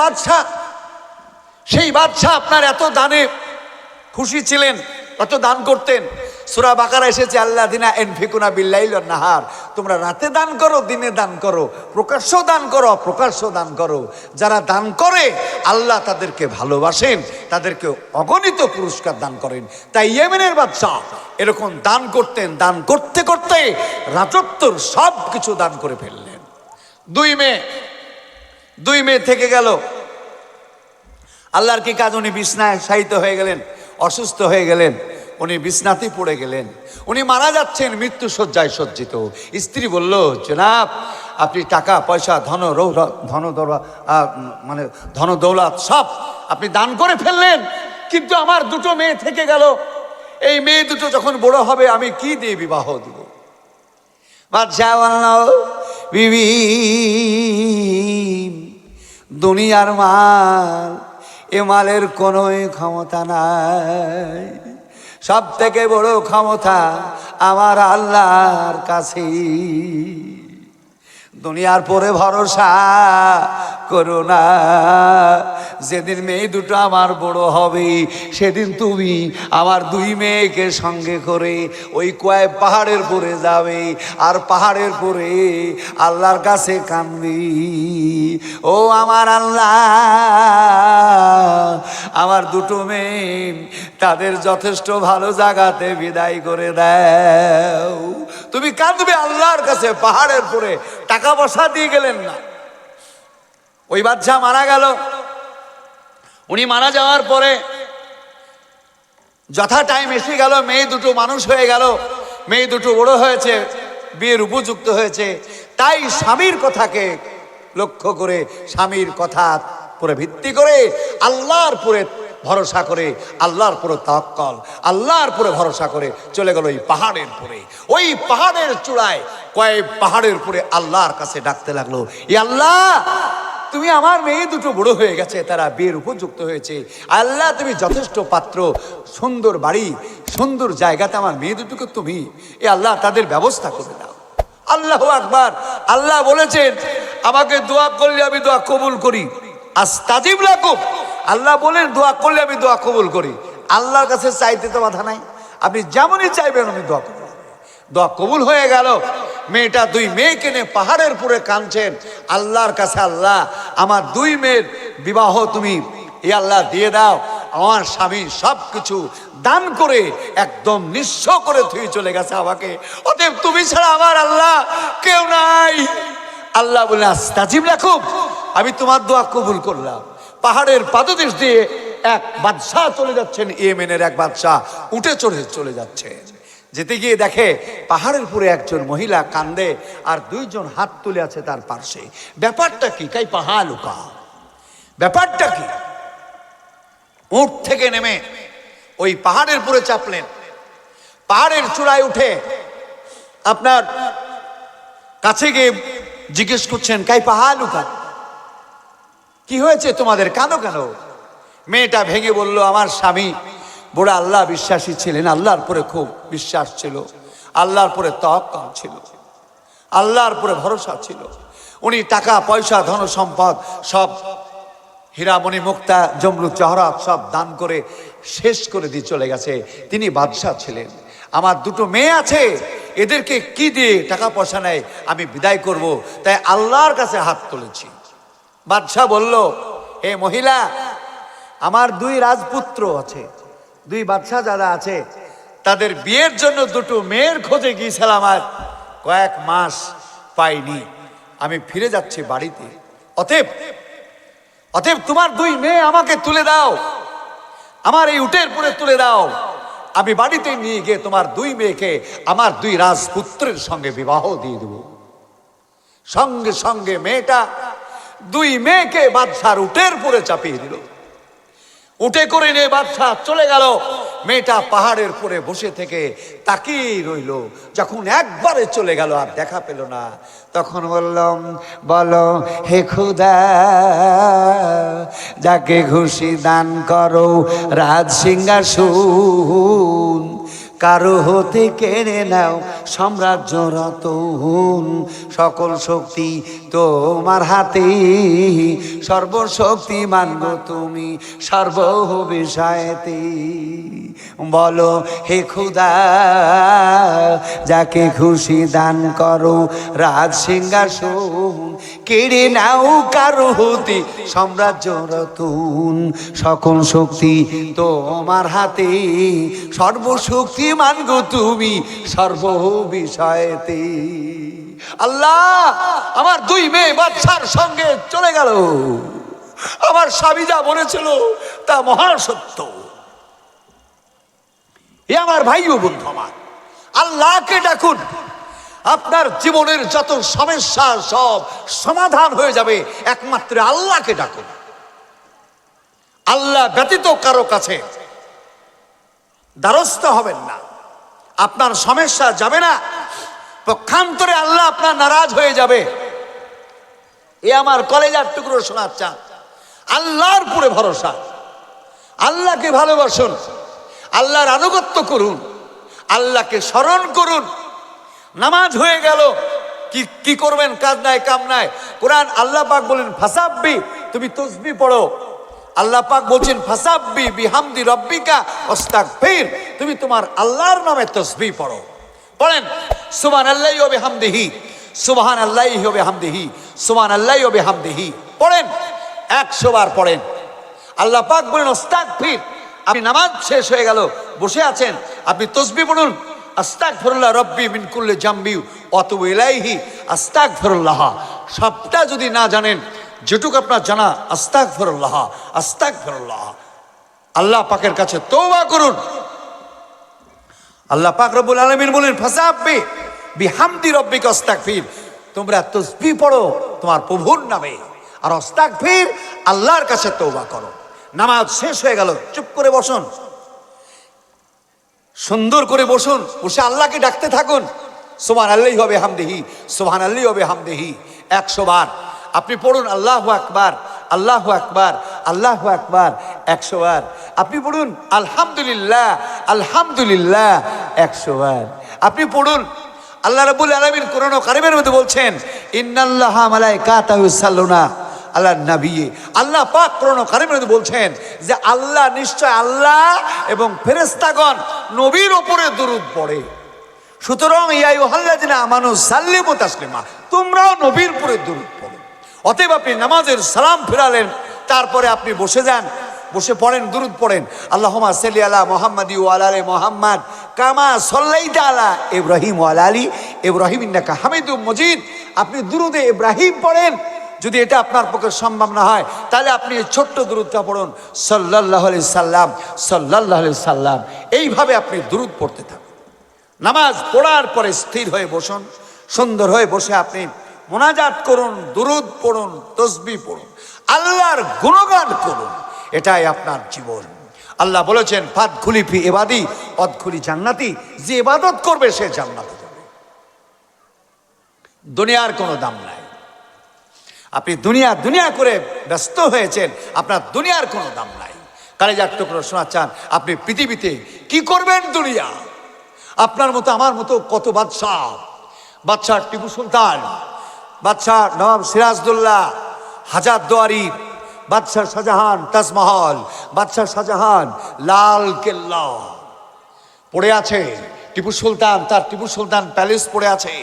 বাদশাহ। সেই বাদশাহ আপনার এত দানে খুশি ছিলেন এত দান করতেন। সুরা বাকারা এসেছে আল্লাহ দিনা এনফিকুনা বিল্লাইল নাহার। তোমরা রাতে দান করো, দিনে দান করো প্রকাশ্য দান করো অপ্রকাশ্য দান করো। যারা দান করে, আল্লাহ তাদেরকে ভালোবাসেন, তাদেরকে অগণিত পুরস্কার দান করেন। তাই ইয়েমেনের বাদশাহ এরকম দান করতেন, দান করতে করতে রাজত্বর সব কিছু দান করে ফেললেন। দুই মেয়ে দুই মেয়ে থেকে গেল। আল্লাহর কি কাজ? উনি বিছনায় শায়িত হয়ে গেলেন, অসুস্থ হয়ে গেলেন, উনি বিছনাতে পড়ে গেলেন। উনি মারা যাচ্ছেন, মৃত্যু শয্যায় সজ্জিত। স্ত্রী বলল, জনাব, আপনি টাকা, পয়সা, ধন ধন মানে ধন, দৌলত সব আপনি দান করে ফেললেন। কিন্তু আমার দুটো মেয়ে থেকে গেল। এই মেয়ে দুটো যখন বড় হবে, আমি কি দিয়ে বিবাহ দিব? বাদশাহ বিবি দুনিয়ার মাল এ মালের কোনো ক্ষমতা নাই। সব থেকে বড় ক্ষমতা আমার আল্লাহর কাছে দুনিয়ার পরে ভরসা করো না। যেদিন মেয়ে দুটো আমার বড় হবে, সেদিন তুমি আমার দুই মেয়েকে সঙ্গে করে ওই কয় পাহাড়ের পরে যাবে আর পাহাড়ের পরে আল্লাহর কাছে কানবি ও আমার আল্লাহ, আমার দুটো মেয়ে তাদের যথেষ্ট ভালো জায়গাতে বিদায় করে দাও। তুমি কাঁদবে আল্লাহর কাছে, পাহাড়ের পরে টাকা পয়সা দিয়ে গেলেন না। ওই বাচ্চা মারা গেল। উনি মারা যাওয়ার পরে যথা টাইম এসে গেল, মেয়ে দুটো মানুষ হয়ে গেল। মেয়ে দুটো বড় হয়েছে, বিয়ের উপযুক্ত হয়েছে। তাই স্বামীর কথাকে লক্ষ্য করে স্বামীর কথা পরে ভিত্তি করে আল্লাহর পরে ভরসা করে আল্লাহর পুরো তাক্কল আল্লাহর পুরে ভরসা করে চলে গেল ওই পাহাড়ের পরে ওই পাহাড়ের চূড়ায় কয়েক পাহাড়ের পরে আল্লাহর কাছে ডাকতে লাগল ই আল্লাহ, তুমি আমার মেয়ে দুটো বড় হয়ে গেছে, তারা বিয়ের উপযুক্ত হয়েছে। আল্লাহ, তুমি যথেষ্ট পাত্র, সুন্দর বাড়ি, সুন্দর জায়গাতে আমার মেয়ে দুটোকে তুমি, এ আল্লাহ, তাদের ব্যবস্থা করে দাও। আল্লাহ আকবার, আল্লাহ বলেছেন, আমাকে দোয়া করলে আমি দোয়া কবুল করি। আস্তাজিব লাকুম। আল্লাহ বলেন, দোয়া করলে আমি দোয়া কবুল করি। আল্লাহর কাছে চাইতে তো বাধা নাই। আপনি যেমনই চাইবেন আমি দোয়া কবুল দোয়া কবুল হয়ে গেল। মেয়েটা দুই মেয়েকে নিয়ে পাহাড়ের পুরে কাঁদছেন। আল্লাহর কাছে, আল্লাহ, আমার দুই মেয়ের বিবাহ তুমি এ আল্লাহ দিয়ে দাও। আমার স্বামী সব কিছু দান করে একদম নিঃস্ব করে ধুয়ে চলে গেছে আমাকে। অতএব তুমি ছাড়া আমার আল্লাহ কেউ নাই। আল্লাহ বলে আস্তাজিব রাখুক আমি তোমার দোয়া কবুল করলাম। পাহাড়ের পাদদেশ দিয়ে এক বাদশাহ চলে যাচ্ছেন, ইয়েমেনের এক বাদশাহ। উঠে চড়ে চলে যাচ্ছে। যেতে গিয়ে দেখে পাহাড়ের উপরে একজন মহিলা কান্দে আর দুইজন হাত তুলে আছে তার পার্শ্বে। ব্যাপারটা কি? কাই পাহাড় লুকা। ব্যাপারটা কি? উঠ থেকে নেমে ওই পাহাড়ের উপরে চাপলেন। পাহাড়ের চূড়ায় উঠে আপনার কাছে গিয়ে জিজ্ঞেস করছেন, কাই পাহাড় লুকা কি হয়েছে তোমাদের? কেন কেন? মেয়েটা ভেঙে বলল, আমার স্বামী বড় আল্লাহ বিশ্বাসী ছিলেন। আল্লাহর পরে খুব বিশ্বাস ছিল। আল্লাহর পরে তহকাল ছিল। আল্লাহর পরে ভরসা ছিল। উনি টাকা, পয়সা, ধন, সম্পদ সব হীরামণি, মুক্তা জমরু চহরাত সব দান করে শেষ করে দিয়ে চলে গেছে। তিনি বাদশাহ ছিলেন। আমার দুটো মেয়ে আছে। এদেরকে কি দিয়ে টাকা পয়সা নেয় আমি বিদায় করব। তাই আল্লাহর কাছে হাত তুলেছি। বাদশাহ বলল, হে মহিলা, আমার দুই রাজপুত্র আছে। দুই বাদশাহ যারা আছে, তাদের বিয়ের জন্য দুটো মেয়ের খোঁজে গিয়েছিলাম আর কয়েক মাস পাইনি। আমি ফিরে যাচ্ছি বাড়িতে। অতএব অতএব তোমার দুই মেয়ে আমাকে তুলে দাও। আমার এই উটের পরে তুলে দাও। আমি বাড়িতে নিয়ে গিয়ে তোমার দুই মেয়েকে আমার দুই রাজপুত্রের সঙ্গে বিবাহ দিয়ে দেব। সঙ্গে সঙ্গে মেয়েটা দুই মেয়েকে বাদশার উটের পরে চাপিয়ে দিল। উঠে করে নিয়ে বাদশাহ চলে গেল। মেয়েটা পাহাড়ের পরে বসে থেকে তাকিয়ে রইল। যখন একবারে চলে গেল, আর দেখা পেল না। তখন বললাম, বলো হে খুদা, যাকে ঘুষি দান করো, রাজ সিংহাসন, কারও হতে কেড়ে নাও সাম্রাজ্য রতন। সকল শক্তি তোমার হাতে। সর্বশক্তিমান গো তুমি সর্ব বিষয়তে বলো, হে খুদা, যাকে খুশি দান করো, রাজ সিংহাসন, কেড়ে নাও কারও হতে। সাম্রাজ্য রতুন, সকল শক্তি তোমার হাতে। সর্বশক্তিমান গো তুমি সর্ব বিষয়তে। আল্লাহ, আমার দুই মেয়ে বাচ্চার সঙ্গে চলে গেল। আমার স্বামী যা বলেছিল তা মহান সত্য। এ আমার ভাই ও বন্ধু আমার। আল্লাহকে ডাকুন, আপনার জীবনের যত সমস্যা সব সমাধান হয়ে যাবে। একমাত্র আল্লাহকে ডাকুন। আল্লাহ ব্যতীত কারও কাছে দ্বারস্থ হবেন না। আপনার সমস্যা যাবে না। পক্ষান্তরে আল্লাহ আপনার নারাজ হয়ে যাবে। এ আমার কলেজার টুকরো শোনার চান আল্লাহর পুরে ভরসা। আল্লাহকে ভালোবাসুন। আল্লাহর আনুগত্য করুন। আল্লাহকে স্মরণ করুন। নামাজ হয়ে গেল। কি কি করবেন? কাজ নাই, কাম নাই। কোরআন আল্লাহ পাক বলেন, ফাসাব্বি তুমি তসবি পড়ো। আল্লাহ পাক বলছেন, ফাসাব্বি বিহামদি রব্বিকা অস্তাগফির তুমি তোমার আল্লাহর নামে তসবি পড়ো। পড়েন সুবহান আল্লাহি ওয়া বিহামদিহি। সুবহান আল্লাহি ওয়া বিহামদিহি। সুবহান আল্লাহি ওয়া বিহামদিহি। পড়েন 100 বার পড়েন। আল্লাহ পাক বলেন অস্তাগফির আপনি নামাজ শেষ হয়ে গেল, বসে আছেন, আপনি তসবি পড়ুন। আস্তাগফিরুল্লাহ রব্বি মিন কুল্লি জামবি অতুবু ইলাইহি। আস্তাগফিরুল্লাহ। সবটা যদি না জানেন যেটুকু আপনার জানা, আস্তাগফিরুল্লাহ আস্তাগফিরুল্লাহ। আল্লাহ পাকের কাছে তওবা করুন। আল্লাহ পাক রব্বুল আলামিন বলেন ফাসাব্বি বিহামদি রব্বিকা আস্তাগফির। তোমরা তসবি পড়ো তোমার প্রভুর নামে, আর অস্তাক ফির আল্লাহর কাছে তওবা করো। নামাজ শেষ হয়ে গেল, চুপ করে বসুন। সুন্দর করে বসুন, বসে আল্লাহকে ডাকতে থাকুন। সোমান আল্লাহ হবে হামদেহি সোহান আল্লাহ হবে হামদেহি একশো বার। আপনি পড়ুন আল্লাহ আকবার আল্লাহ আকবার আল্লাহ আকবার, একশো বার। আপনি পড়ুন আলহামদুলিল্লাহ আলহামদুলিল্লাহ, একশো বার। আপনি পড়ুন, আল্লাহ রাবুল আলমিন কোরআন কারিমের মধ্যে বলছেন, ইন্নাল্লাহ মালাই কাতাহু সাল্লুনা আল্লাহ নাবিয়ে আল্লাহ পাক কোরআন কারিমের মধ্যে বলছেন যে আল্লাহ নিশ্চয় আল্লাহ এবং ফেরেস্তাগণ নবীর ওপরে দরুদ পড়ে। সুতরাং ইয়াই ওহাল্লাদিনা আমানু সাল্লিমু তাসলিমা, তোমরাও নবীর উপরে দরুদ পড়ো। অতএব আপনি নামাজের সালাম ফিরালেন, তারপরে আপনি বসে যান, বসে পড়েন, দুরুদ পড়েন। আল্লাহমা সাল্লি আলা মোহাম্মদি ওয়ালালে মোহাম্মদ, কামা সল্লাইতা আলা ইব্রাহিম ওয়ালালি ইব্রাহিম, ইন্নাকা হামিদুম মজিদ। আপনি দুরুদে ইব্রাহিম পড়েন, যদি এটা আপনার পক্ষে সম্ভব না হয়, তাহলে আপনি এই ছোট্ট দূরত্বটা পড়ুন। সাল্লাহ আলি সাল্লাম সাল্লাহ আলি সাল্লাম। এইভাবে আপনি দূরত পড়তে থাকুন। নামাজ পড়ার পরে স্থির হয়ে বসুন। সুন্দর হয়ে বসে আপনি মোনাজাত করুন, দুরুদ পড়ুন, তসবি পড়ুন, আল্লাহর গুণগান করুন, এটাই আপনার জীবন। আল্লাহ বলেছেন, ফাত খুলিফি এবাদি অদখুলি জান্নাতি, যে এবাদত করবে সে জান্নাতে যাবে। দুনিয়ার কোনো দাম নাই। আপনি দুনিয়া দুনিয়া করে ব্যস্ত হয়েছেন, আপনার দুনিয়ার কোনো দাম নাই। কালেজার টুকরো শোনা চান আপনি পৃথিবীতে কি করবেন দুনিয়া? আপনার মতো, আমার মতো কত বাদশাহ? বাদশাহ টিপু সুলতান বাদশাহ নবাব সিরাজদুল্লাহ, হাজার দোয়ারি বাদশাহ শাহজাহান তাজমহল বাদশাহ শাহজাহান লাল কেল্লা। পড়ে আছে টিপু সুলতান, তার টিপু সুলতান প্যালেস পড়ে আছে।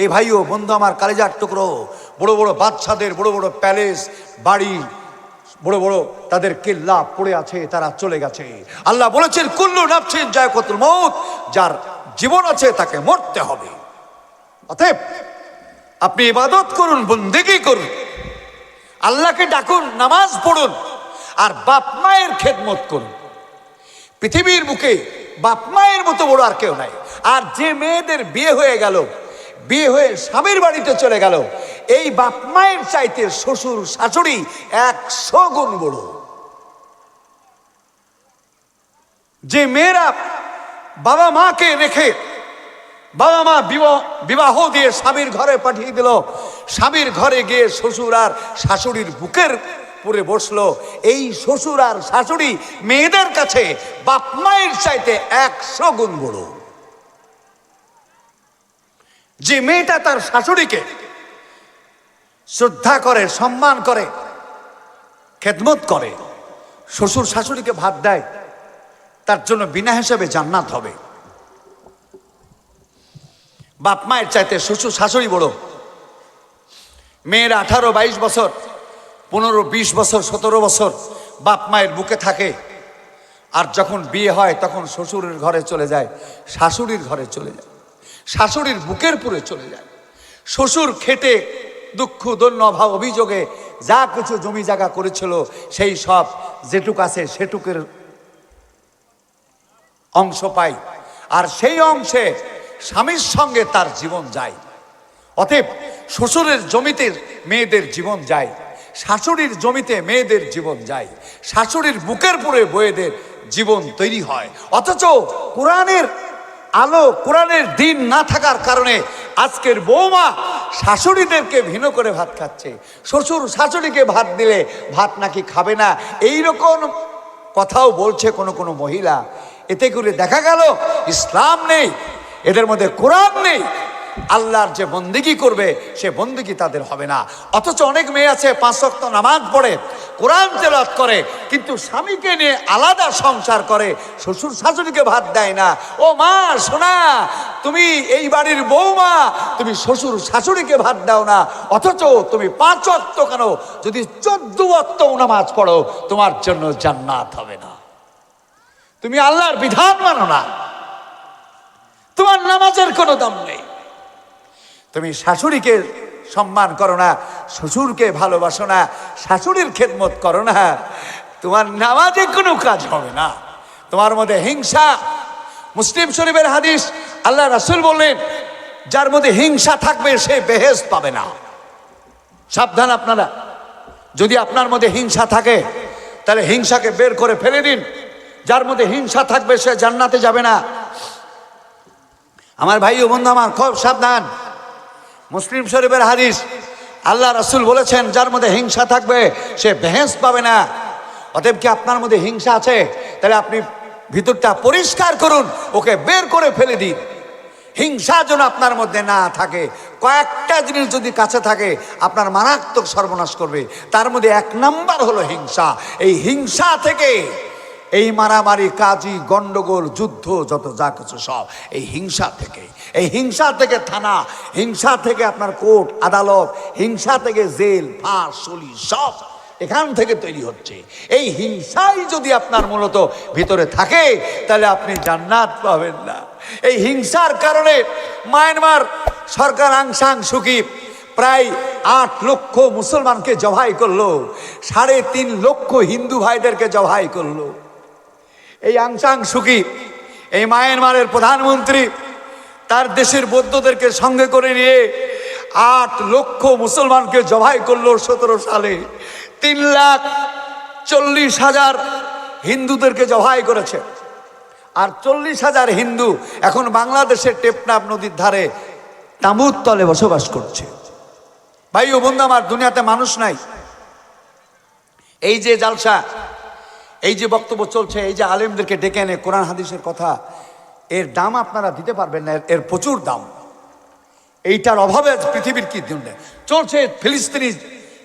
এই ভাইও, বন্ধু আমার, কালেজার টুকরো, বড় বড় বাচ্চাদের বড় বড় প্যালেস, বাড়ি, বড় বড় তাদের কেল্লা পড়ে আছে, তারা চলে গেছে। আল্লাহ বলেছেন, কুল্লু নাফসিন জয় কতুল মৌত যার জীবন আছে তাকে মরতে হবে। অতএব আপনি ইবাদত করুন, বন্দেগি করুন। আল্লাহকে ডাকুন, নামাজ পড়ুন, আর বাপ মায়ের খেদমত করুন। পৃথিবীর বুকে বাপ মায়ের মতো বড় আর কেউ নাই। আর যে মেয়েদের বিয়ে হয়ে গেল, বিয়ে হয়ে স্বামীর বাড়িতে চলে গেল, এই বাপ মায়ের চাইতে শ্বশুর, শাশুড়ি একশো গুণ বড়। যে মেয়েরা বাবা মাকে রেখে বাবা মা বিবাহ দিয়ে স্বামীর ঘরে পাঠিয়ে দিল। স্বামীর ঘরে গিয়ে শ্বশুর আর শাশুড়ির বুকের পরে বসল। এই শ্বশুর আর শাশুড়ি মেয়েদের কাছে বাপ মায়ের চাইতে একশো গুণ বড়। যে মেয়েটা তার শাশুড়িকে শ্রদ্ধা করে, সম্মান করে, খেদমত করে, শ্বশুর শাশুড়িকে ভাত দেয়, তার জন্য বিনা হিসাবে জান্নাত হবে। বাপ মায়ের চাইতে শ্বশুর শাশুড়ি বড়। মেয়ের আঠারো, বাইশ বছর, পনেরো, বিশ বছর, সতেরো বছর বাপ মায়ের বুকে থাকে। আর যখন বিয়ে হয় তখন শ্বশুরের ঘরে চলে যায়, শাশুড়ির ঘরে চলে যায়, শাশুড়ির বুকের পুরে চলে যায়। শ্বশুর খেটে দুঃখ, দৈন্য, অভাব, অভিযোগে যা কিছু জমি জায়গা করেছিল, সেই সব যেটুক আছে সেটুকের অংশ পাই আর সেই অংশে স্বামীর সঙ্গে তার জীবন যায়। অতএব শ্বশুরের জমিতে মেয়েদের জীবন যায়, শাশুড়ির জমিতে মেয়েদের জীবন যায়, শাশুড়ির বুকের পরে বইয়েদের জীবন তৈরি হয়। অথচ কোরআনের আলো, কোরআনের দিন না থাকার কারণে আজকের বৌমা শাশুড়িদেরকে ভিন্ন করে ভাত খাচ্ছে। শ্বশুর শাশুড়িকে ভাত দিলে ভাত নাকি খাবে না? এই রকম কথাও বলছে কোনো কোনো মহিলা। এতে করে দেখা গেল, ইসলাম নেই এদের মধ্যে কোরআন নেই। আল্লাহর যে বন্দিগি করবে, সে বন্দিগি তাদের হবে না। অথচ অনেক মেয়ে আছে, পাঁচ ওয়াক্ত নামাজ পড়ে, কোরআন তেলাত করে, কিন্তু স্বামীকে নিয়ে আলাদা সংসার করে, শ্বশুর শাশুড়িকে ভাত দেয় না। ও মা শোনা তুমি এই বাড়ির বৌমা তুমি শ্বশুর শাশুড়িকে ভাত দাও না। অথচ তুমি পাঁচ ওয়াক্ত কেন? যদি চোদ্দ ওয়াক্ত নামাজ পড়ো, তোমার জন্য জান্নাত হবে না। তুমি আল্লাহর বিধান মানো না। তোমার নামাজের কোনো দাম নেই। তুমি শাশুড়িকে সম্মান করো না, শ্বশুরকে ভালোবাসো না, শাশুড়ির খেদমত করো না, তোমার নামাজে কোনো কাজ হবে না। তোমার মধ্যে হিংসা, মুসলিম শরীফের হাদিস, আল্লাহ রাসুল বললেন, যার মধ্যে হিংসা থাকবে সে বেহেস পাবে না। সাবধান আপনারা, যদি আপনার মধ্যে হিংসা থাকে, তাহলে হিংসাকে বের করে ফেলে দিন। যার মধ্যে হিংসা থাকবে সে জান্নাতে যাবে না। আমার ভাই ও বন্ধু আমার খুব সাবধান। মুসলিম শরীফের হাদিস, আল্লাহ রসুল বলেছেন, যার মধ্যে হিংসা থাকবে, সে ভেঁস পাবে না। অতএব কি আপনার মধ্যে হিংসা আছে? তাহলে আপনি ভিতরটা পরিষ্কার করুন, ওকে বের করে ফেলে দিন। হিংসা যেন আপনার মধ্যে না থাকে। কয়েকটা জিনিস যদি কাছে থাকে, আপনার মারাত্মক সর্বনাশ করবে। তার মধ্যে এক নাম্বার হলো হিংসা। এই হিংসা থেকে এই মারামারি, কাজী, গন্ডগোল, যুদ্ধ, যত যা কিছু সব, এই হিংসা থেকে। এই হিংসা থেকে থানা, হিংসা থেকে আপনার কোর্ট, আদালত, হিংসা থেকে জেল, ফাঁস, সলি, সব এখান থেকে তৈরি হচ্ছে। এই হিংসাই যদি আপনার মূলত ভিতরে থাকে, তাহলে আপনি জান্নাত পাবেন না। এই হিংসার কারণে মায়ানমার সরকার আংসাং সুকি প্রায় আট লক্ষ মুসলমানকে জবাই করল, সাড়ে তিন লক্ষ হিন্দু ভাইদেরকে জবাই করল। এই আংসাং সুকি এই মায়ানমারের প্রধানমন্ত্রী, তার দেশের বৌদ্ধদেরকে সঙ্গে করে নিয়ে আট লক্ষ মুসলমানকে জবাই করল সতেরো সালে। তিন লাখ চল্লিশ হাজার হিন্দুদেরকে জবাই করেছে। আর চল্লিশ হাজার হিন্দু এখন বাংলাদেশের টেপনাপ নদীর ধারে তাঁবুর তলে বসবাস করছে। ভাই ও বন্ধু আমার দুনিয়াতে মানুষ নাই। এই যে জালসা এই যে বক্তব্য চলছে, এই যে আলেমদেরকে ডেকে এনে কোরআন, হাদিসের কথা, এর দাম আপনারা দিতে পারবেন না, এর- প্রচুর দাম। এইটার অভাবে পৃথিবীর কি জন্য চলছে ফিলিস্তিনি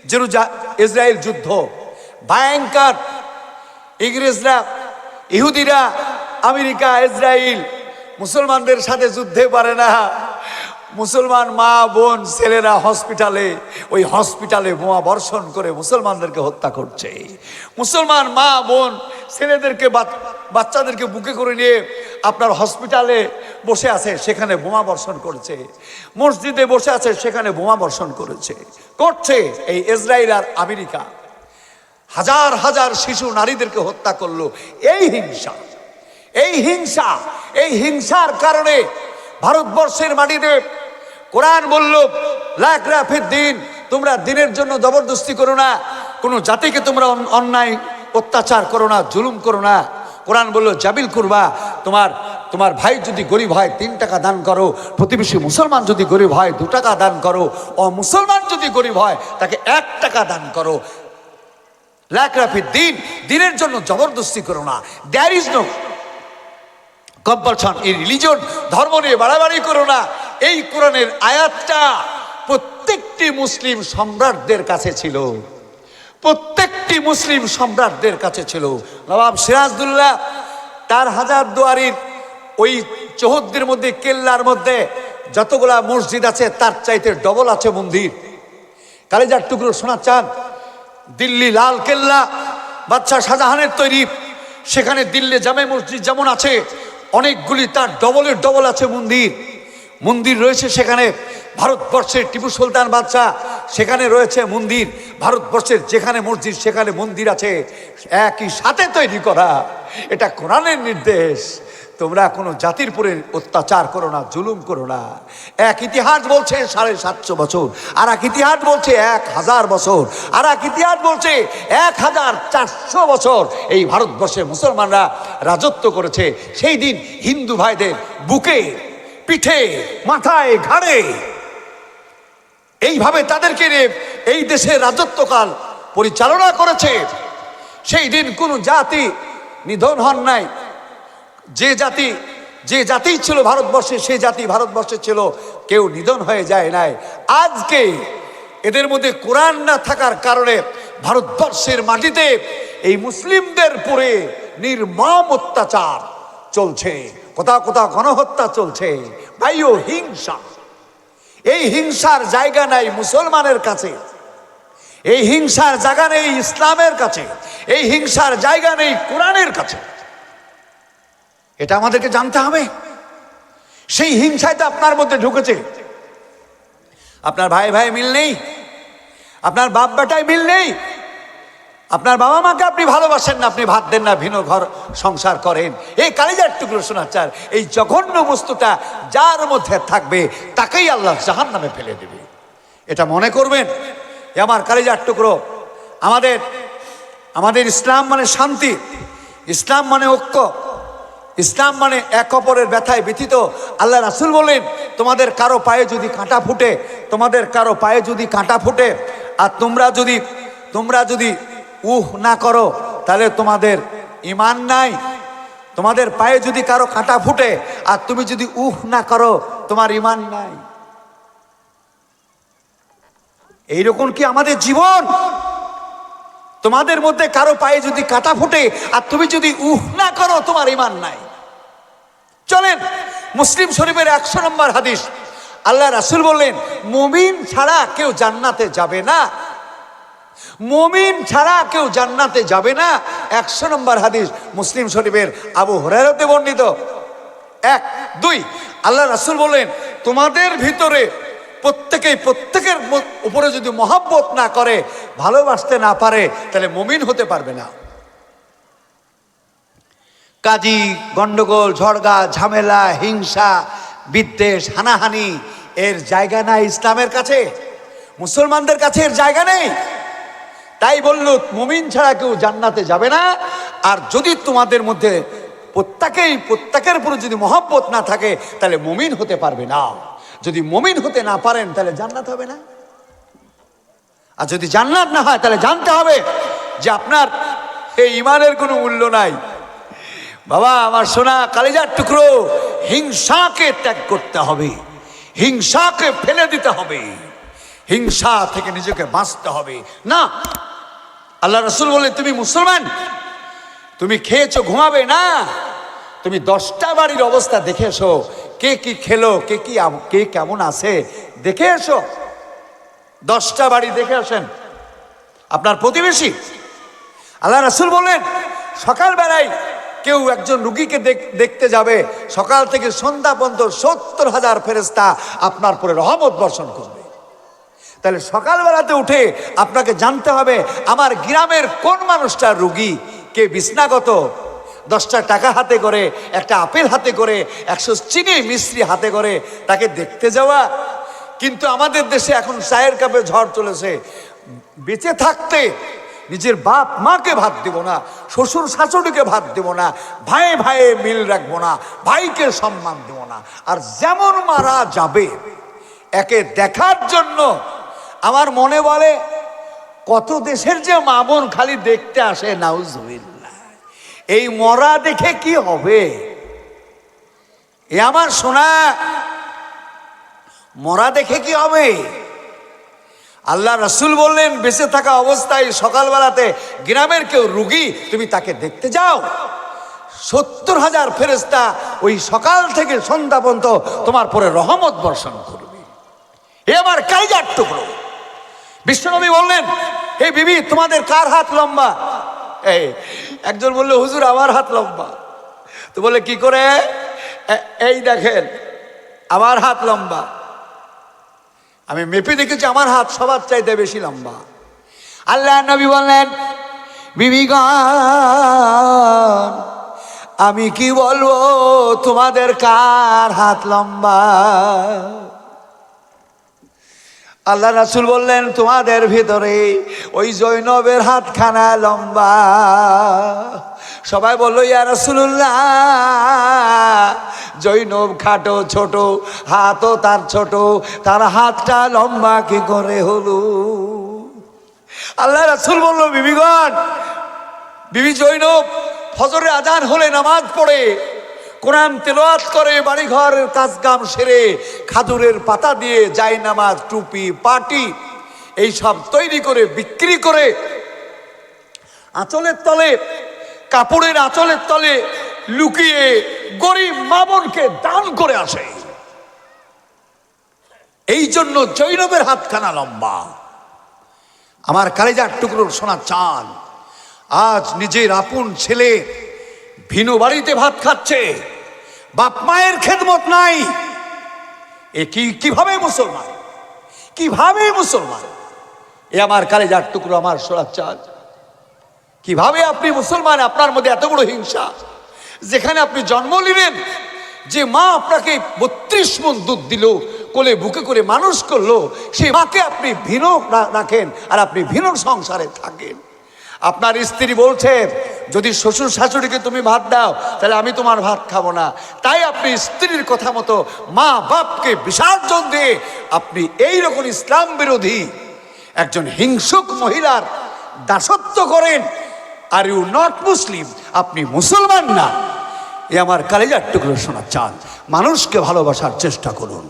জেরুজা, ইসরায়েল যুদ্ধ। ভয়ঙ্কর। ইংরেজরা, ইহুদিরা, আমেরিকা, ইসরায়েল, মুসলমানদের সাথে যুদ্ধে পারে না। মুসলমান মা, বোন, ছেলেরা হসপিটালে, ওই হসপিটালে বোমা বর্ষণ করে মুসলমানদেরকে হত্যা করছে। মুসলমান মা, বোন, ছেলেদেরকে বাচ্চাদেরকে বুকে করে নিয়ে আপনার হসপিটালে বসে আছে, সেখানে বোমা বর্ষণ করেছে। মসজিদে বসে আছে, সেখানে বোমা বর্ষণ করেছে। করছে এই ইসরায়েল আর আমেরিকা। হাজার হাজার শিশু নারীদেরকে হত্যা করল। এই হিংসা এই হিংসা, এই হিংসার কারণে ভারতবর্ষের মাটিতে কোরআন বলল লাখ রাফের দিন, তোমরা দিনের জন্য জবরদস্তি করো না, কোনো জাতিকে তোমরা অন্যায়, অত্যাচার করো না, জুলুম করো না। কোরআন বলল, জাবিল করবা, তোমার তোমার ভাই যদি গরিব হয়, তিন টাকা দান করো। প্রতিবেশী মুসলমান যদি গরিব হয়, দু টাকা দান করো। ও মুসলমান যদি গরিব হয়, তাকে এক টাকা দান করো। লাকরাফির দিন, দিনের জন্য জবরদস্তি করো না। দ্যার ইজ নো কম্পালশন এই রিলিজন ধর্ম নিয়ে বাড়াবাড়ি করো না। এই কোরআনের আয়াতটা প্রত্যেকটি মুসলিম সম্রাটদের কাছে ছিল। প্রত্যেকটি মুসলিম সম্রাটদের কাছে ছিল। নবাব সিরাজদুল্লাহ তার হাজার দুয়ারির ওই চৌহদ্দির মধ্যে, কেল্লার মধ্যে যতগুলা মসজিদ আছে, তার চাইতে ডবল আছে মন্দির। কালেজার টুকরো শোনা চান দিল্লি লাল কেল্লা, বাদশাহ শাহজাহানের তৈরি। সেখানে দিল্লি জামে মসজিদ যেমন আছে অনেকগুলি তার ডবলের ডবল আছে মন্দির। মন্দির রয়েছে সেখানে ভারতবর্ষের টিপু সুলতান বাদশাহ, সেখানে রয়েছে মন্দির, ভারতবর্ষের যেখানে মসজিদ, সেখানে মন্দির আছে, একই সাথে তৈরি করা। এটা কোরআনের নির্দেশ। তোমরা কোনো জাতির পরে অত্যাচার করো না, জুলুম করো না। এক ইতিহাস বলছে সাড়ে সাতশো বছর, আর এক ইতিহাস বলছে এক হাজার বছর, আর এক ইতিহাস বলছে এক হাজার চারশো বছর। এই ভারতবর্ষে মুসলমানরা রাজত্ব করেছে, সেই দিন হিন্দু ভাইদের বুকে, পিঠে, মাথায়, ঘাড়ে। এইভাবে তাদেরকে এই দেশের রাজত্বকাল পরিচালনা করেছে। সেই দিন কোনো জাতি নিধন হন নাই। যে জাতি যে জাতি ছিল ভারতবর্ষে সেই জাতি ভারতবর্ষে ছিল, কেউ নিধন হয়ে যায় নাই। আজকে এদের মধ্যে কোরআন না থাকার কারণে ভারতবর্ষের মাটিতে এই মুসলিমদের পরে নির্মম অত্যাচার চলছে। কোথাও কোথাও গণহত্যা চলছে। বায়ু হিংসা। এই হিংসার জায়গা নাই মুসলমানের কাছে। এই হিংসার জায়গা নেই ইসলামের কাছে। এই হিংসার জায়গা নেই কোরআনের কাছে। এটা আমাদেরকে জানতে হবে। সেই হিংসায় তো আপনার মধ্যে ঢুকেছে। আপনার ভাই ভাই মিল নেই। আপনার বাপ বেটায় মিল নেই। আপনার বাবা মাকে আপনি ভালোবাসেন না, আপনি ভাত দেন না, ভিন্ন ঘর সংসার করেন। এই কালিজার টুকরো শোনাচার এই জঘন্য বস্তুটা যার মধ্যে থাকবে, তাকেই আল্লাহ জাহান নামে ফেলে দেবে। এটা মনে করবেন আমার কালিজার টুকরো। আমাদের আমাদের ইসলাম মানে শান্তি, ইসলাম মানে ঐক্য। ইসলাম মানে এক অপরের ব্যথায় ব্যথিত। আল্লাহ রাসুল বলেন, তোমাদের কারও পায়ে যদি কাঁটা ফুটে, তোমাদের কারও পায়ে যদি কাঁটা ফুটে, আর তোমরা যদি তোমরা যদি উহ না করো, তাহলে তোমাদের ইমান নাই। তোমাদের পায়ে যদি কারও কাঁটা ফুটে, আর তুমি যদি উহ না করো, তোমার ইমান নাই। এইরকম কি আমাদের জীবন? তোমাদের মধ্যে কারও পায়ে যদি কাঁটা ফুটে, আর তুমি যদি উহ না করো, তোমার ইমান নাই। চলেন, মুসলিম শরীফের একশো নম্বর হাদিস। আল্লাহ রাসুল বললেন, মুমিন ছাড়া কেউ জান্নাতে যাবে না। মুমিন ছাড়া কেউ জান্নাতে যাবে না। একশো নম্বর হাদিস মুসলিম শরীফের আবু হরারতে বর্ণিত। এক, দুই, আল্লাহ রাসুল বললেন, তোমাদের ভিতরে প্রত্যেকেই, প্রত্যেকের উপরে যদি মহাব্বত না করে, ভালোবাসতে না পারে, তাহলে মুমিন হতে পারবে না। কাজী গন্ডগোল, ঝড়গা, ঝামেলা, হিংসা, বিদ্বেষ, হানাহানি, এর জায়গা নাই ইসলামের কাছে, মুসলমানদের কাছে এর জায়গা নেই। তাই বলল মুমিন ছাড়া কেউ জান্নাতে যাবে না। আর যদি তোমাদের মধ্যে প্রত্যেকেই, প্রত্যেকের উপরে যদি মহব্বত না থাকে, তাহলে মুমিন হতে পারবে না। যদি মুমিন হতে না পারেন, তাহলে জান্নাত হবে না। আর যদি জান্নাত না হয়, তাহলে জানতে হবে যে আপনার এই ইমানের কোনো মূল্য নাই। বাবা, আমার সোনা কালিজার টুকরো, হিংসাকে ত্যাগ করতে হবে। হিংসাকে ফেলে দিতে হবে। হিংসা থেকে নিজেকে বাঁচতে হবে। না, আল্লাহ রসুল বলে তুমি মুসলমান? তুমি খেয়েছো, ঘুমাবে না? তুমি দশটা বাড়ির অবস্থা দেখে এসো কে কি খেলো, কে কি কে কেমন আছে, দেখে এসো। দশটা বাড়ি দেখে আসেন। আপনার প্রতিবেশী। আল্লাহ রাসুল বললেন, সকালবেলায় কেউ একজন রুগীকে দেখ- দেখতে যাবে, সকাল থেকে সন্ধ্যা পর্যন্ত সত্তর হাজার ফেরেস্তা আপনার পরে রহমত বর্ষণ করবে। তাহলে সকালবেলাতে উঠে আপনাকে জানতে হবে, আমার গ্রামের কোন মানুষটা রুগী, কে বিছনাগত দশটা টাকা হাতে করে, একটা আপেল হাতে করে, একশো চিনি মিস্ত্রি হাতে করে তাকে দেখতে যাওয়া। কিন্তু আমাদের দেশে এখন চায়ের কাপে ঝড় চলেছে। বেঁচে থাকতে নিজের বাপ মাকে ভাত দেব না, শ্বশুর শাশুড়িকে ভাত দেব না ভাই ভাইয়ে মিল রাখব না, ভাইকে সম্মান দেব না। আর যেমন মারা যাবে, একে দেখার জন্য আমার মনে বলে, কত দেশের যে মা বোন খালি দেখতে আসে, নাউজুবিল্লাহ। এই মরা দেখে কি হবে? এ আমার সোনা, মরা দেখে কি হবে? আল্লাহ রসুল বললেন, বেঁচে থাকা অবস্থায় সকালবেলাতে গ্রামের কেউ রুগী, তুমি তাকে দেখতে যাও। সত্তর হাজার ফেরেস্তা ওই সকাল থেকে সন্ধ্যা পর্যন্ত তোমার পরে রহমত বর্ষণ করবে। এ আমার কাইজার টুকরো। বিশ্বনবী বললেন, হে বিবি, তোমাদের কার হাত লম্বা? এই, একজন বলল, হুজুর, আমার হাত লম্বা। তো বলে, কি করে? এই দেখেন, আমার হাত লম্বা। আমি মেপে দেখেছি, আমার হাত সবার চাইতে বেশি লম্বা। আল্লাহ নবী বললেন বিবিগণ আমি কি বলব, তোমাদের কার হাত লম্বা? আল্লাহ রাসুল বললেন, তোমাদের ভিতরে ওই জৈনবের হাতখানা লম্বা। সবাই বলল, ইয়া রাসুল্লাহ জৈনব খাটো ছোট, হাতও তার ছোট, তার হাতটা লম্বা কি করে হলো? আল্লাহ রাসুল বলল, বিবিগণ, বিবি জৈনব ফজরে আজান হলে নামাজ পড়ে কোরআন তেলাওয়াত করে, বাড়িঘর কাজকাম সেরে, খাদুরের পাতা দিয়ে যায় নামাজ, টুপি, পাটি এই সব তৈরি করে, বিক্রি করে, আঁচলের তলে, কাপড়ের আঁচলের তলে লুকিয়ে গরিব মামনকে দান করে আসে। এই জন্য জৈনবের হাতখানা লম্বা। আমার কালেজার টুকরোর সোনা চান আজ নিজের আপন ছেলে ভিন বাড়িতে ভাত খাচ্ছে। বাপ মায়ের খেদমত নাই। এ কি, কীভাবে মুসলমান? কীভাবে মুসলমান? এ আমার কালেজার টুকরো, আমার সোনার চাঁদ। কীভাবে আপনি মুসলমান? আপনার মধ্যে এত বড় হিংসা। যেখানে আপনি জন্ম নিলেন, যে মা আপনাকে বত্রিশ মন দুধ দিল, কোলে বুকে করে মানুষ করল সেই মাকে আপনি ভিন্ন রাখেন, আর আপনি ভিন্ন সংসারে থাকেন। আপনার স্ত্রী বলছে যদি শ্বশুর শাশুড়িকে তুমি ভাত দাও, তাহলে আমি তোমার ভাত খাব না। তাই আপনি স্ত্রীর কথা মতো মা বাপকে বিসর্জন দিয়ে আপনি এই রকম ইসলাম বিরোধী একজন হিংসুক মহিলার দাসত্ব করেন। আর ইউ নট মুসলিম, আপনি মুসলমান না। এ আমার কালেজার টুকরো শোনা চান মানুষকে ভালোবাসার চেষ্টা করুন।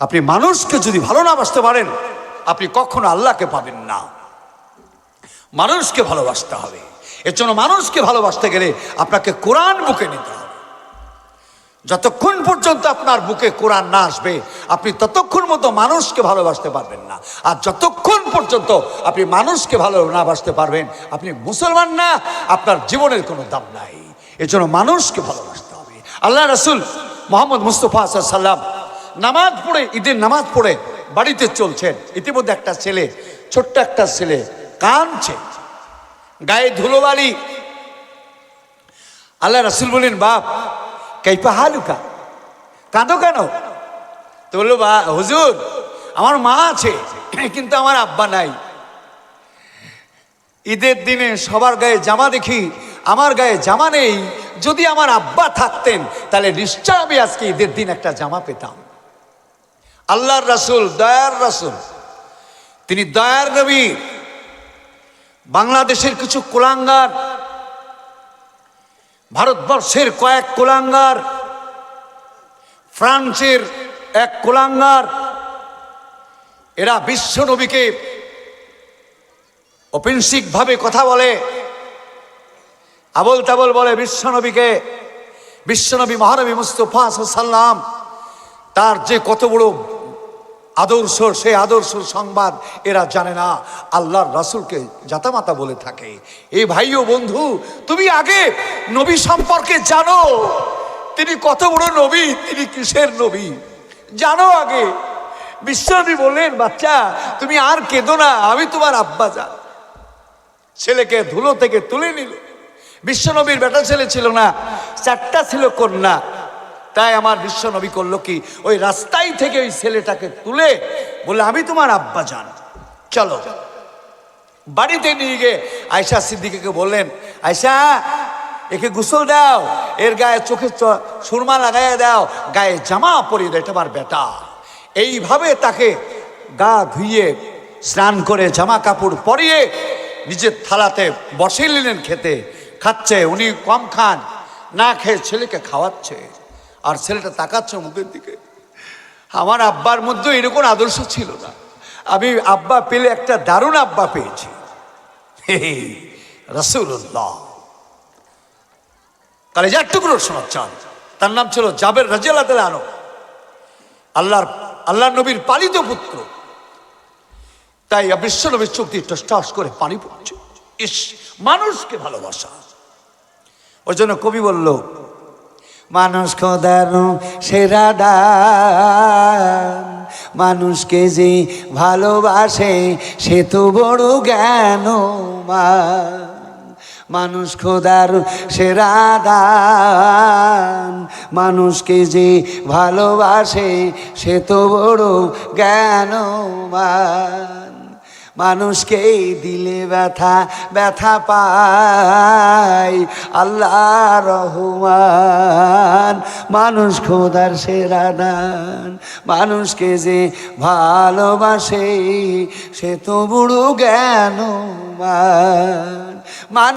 আপনি মানুষকে যদি ভালো না বাসতে পারেন, আপনি কখনো আল্লাহকে পাবেন না। মানুষকে ভালোবাসতে হবে। এর জন্য মানুষকে ভালোবাসতে গেলে আপনাকে কোরআন বুকে নিতে হবে। যতক্ষণ পর্যন্ত আপনার বুকে কোরআন না আসবে, আপনি ততক্ষণ মতো মানুষকে ভালোবাসতে পারবেন না। আর যতক্ষণ পর্যন্ত আপনি মানুষকে ভালো না বাসতে পারবেন, আপনি মুসলমান না, আপনার জীবনের কোনো দাম নাই। এজন্য মানুষকে ভালোবাসতে হবে। আল্লাহ রসুল মোহাম্মদ মুস্তফা সাল্লাম নামাজ পড়ে, ঈদের নামাজ পড়ে বাড়িতে চলছেন। ইতিমধ্যে একটা ছেলে, ছোট্ট একটা ছেলে কাঁদছে। গায়ে ধুলোবালি আল্লাহ রসুল বলেন বাপ কাইপা হালুকা? কাঁদো কেন? তো বলল, বা, হুজুর, আমার মা আছে, কিন্তু আমার আব্বা নাই। ঈদের দিনে সবার গায়ে জামা দেখি, আমার গায়ে জামা নেই। যদি আমার আব্বা থাকতেন, তাহলে নিশ্চয় আমি আজকে ঈদের দিন একটা জামা পেতাম। আল্লাহর রাসুল, দয়ার রাসুল, তিনি দয়ার নবী। বাংলাদেশের কিছু কুলাঙ্গার, ভারতবর্ষের কয়েক কোলাঙ্গার, ফ্রান্সের এক কুলাঙ্গার, এরা বিশ্ব নবীকে ভাবে কথা বলে আবল তাবল বলে বিশ্বনবীকে বিশ্বনবী মহানবী মুস্তফা সাল্লাম তার যে কত বড় আদর্শ সেই আদর্শ সংবাদ এরা জানে না। আল্লাহর রাসুলকে জাতামাতা বলে থাকে। এই ভাই ও বন্ধু, তুমি আগে নবী সম্পর্কে জানো। তিনি কত বড় নবী, তিনি কিসের নবী? জানো আগে। বিশ্বনবী বললেন, বাচ্চা, তুমি আর কেঁদো না, আমি তোমার আব্বা যান ছেলেকে ধুলো থেকে তুলে নিল। বিশ্বনবীর বেটা ছেলে ছিল না, চারটা ছিল কন্যা। তাই আমার বিশ্বনবী করল কি? ওই রাস্তায় থেকে ওই ছেলেটাকে তুলে বলে আমি তোমার আব্বা যান চলো। বাড়িতে নিয়ে গিয়ে আয়সা সিদ্দিকে বললেন আয়সা একে গুসল দাও, এর গায়ে চোখে সুরমা লাগাইয়া দাও, গায়ে জামা পরিয়ে দেয় তোমার বেটা। এইভাবে তাকে গা ধুইয়ে, স্নান করে জামা কাপড় পরিয়ে নিজের থালাতে বসে নিলেন খেতে। খাচ্ছে, উনি কম খান, না খেয়ে ছেলেকে খাওয়াচ্ছে। আর ছেলেটা তাকাচ্ছে মুখের দিকে। আমার আব্বার মধ্যে এরকম আদর্শ ছিল না। আমি আব্বা পেলে একটা দারুণ আব্বা পেয়েছি। রসুল্লাহ কালেজার টুকরো শোনাচ্ছেন তার নাম ছিল জাবের রাজিয়াল্লাহ তালা আনো আল্লাহর আল্লাহ নবীর পালিত পুত্র। তাই বিশ্ব নবীর চোখ দিয়ে টস করে পানি পড়ছে। ইস, মানুষকে ভালোবাসা। ওই জন্য কবি বলল মানুষ খোদার সেরা দান। মানুষকে যে ভালোবাসে, সে তো বড় জ্ঞান মানুষ খোদার সেরা দান। মানুষকে যে ভালোবাসে, সে তো বড় জ্ঞানমান। মানুষকে দিলে ব্যথা ব্যথা পাই আল্লাহ রহমান, মানুষ খোদার সেরা দান। মানুষকে যে ভালোবাসে, সে তো বুড়ো জ্ঞান মানুষ